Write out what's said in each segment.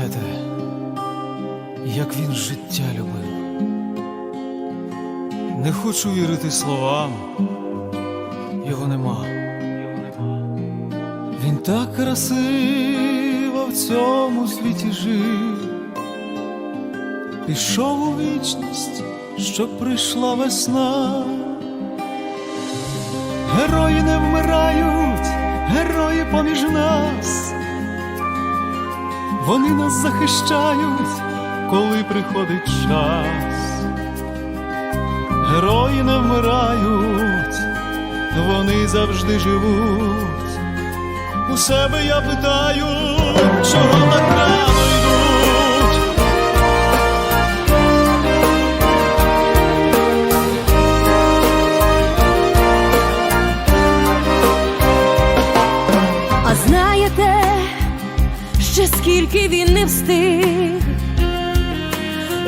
знаєте, як він життя любив. Не хочу вірити словам, його нема. Він так красиво в цьому світі жив, пішов у вічність, щоб прийшла весна. Герої не вмирають, герої поміж нас. Вони нас захищають, коли приходить час. Герої не вмирають, вони завжди живуть. У себе я питаю, чого так рано йдуть. А знаєте, ще скільки він не встиг,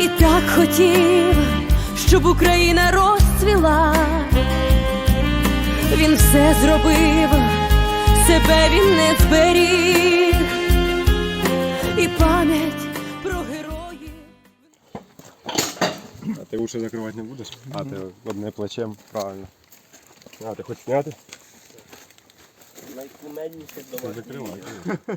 і так хотів, щоб Україна розцвіла. Він все зробив, себе він не зберіг, і пам'ять про героїв. А ти уші закривати не будеш? А ти одне плечем, правильно. А ти хоч зняти? Найкумедніше Ти дома.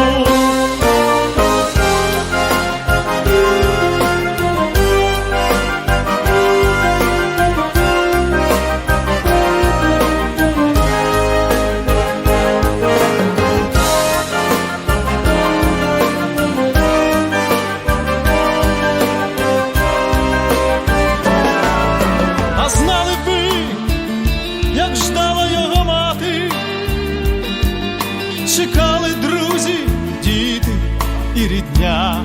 Як його мати, чекали друзі, діти і рідня.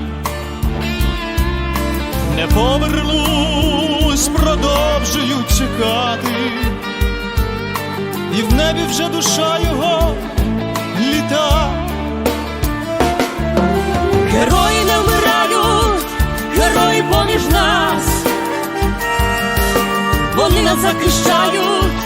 Не повернусь, продовжують чекати, і в небі вже душа його літа. Герої не вмирають, герої поміж нас. Вони нас захищають,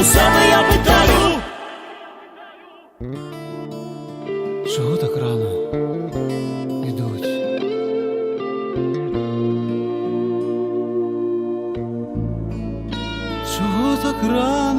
У себе я питаю. Чого так рано йдуть? Чого так рано